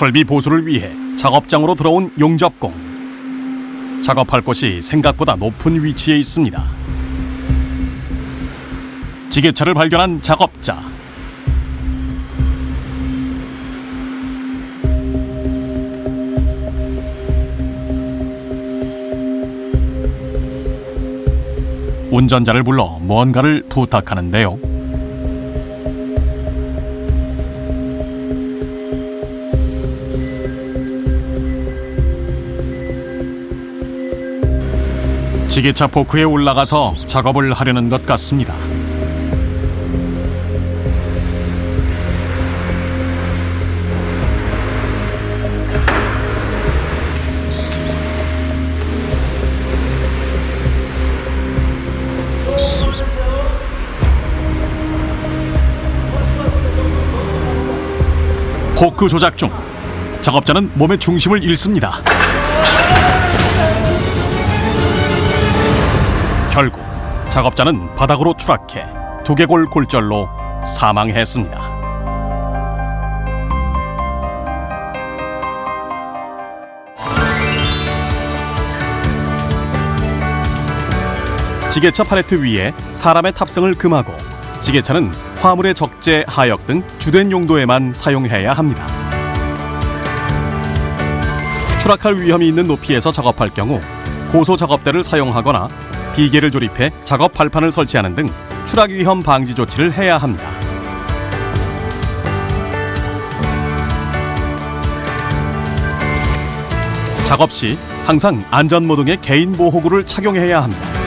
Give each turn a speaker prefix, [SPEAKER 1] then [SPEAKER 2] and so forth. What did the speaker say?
[SPEAKER 1] 설비 보수를 위해 작업장으로 들어온 용접공. 작업할 곳이 생각보다 높은 위치에 있습니다. 지게차를 발견한 작업자. 운전자를 불러 무언가를 부탁하는데요. 지게차 포크에 올라가서 작업을 하려는 것 같습니다. 포크 조작 중 작업자는 몸의 중심을 잃습니다. 결국 작업자는 바닥으로 추락해 두개골 골절로 사망했습니다. 지게차 팔레트 위에 사람의 탑승을 금하고 지게차는 화물의 적재, 하역 등 주된 용도에만 사용해야 합니다. 추락할 위험이 있는 높이에서 작업할 경우 고소 작업대를 사용하거나 비계를 조립해 작업 발판을 설치하는 등 추락 위험 방지 조치를 해야 합니다. 작업 시 항상 안전모등의 개인 보호구를 착용해야 합니다.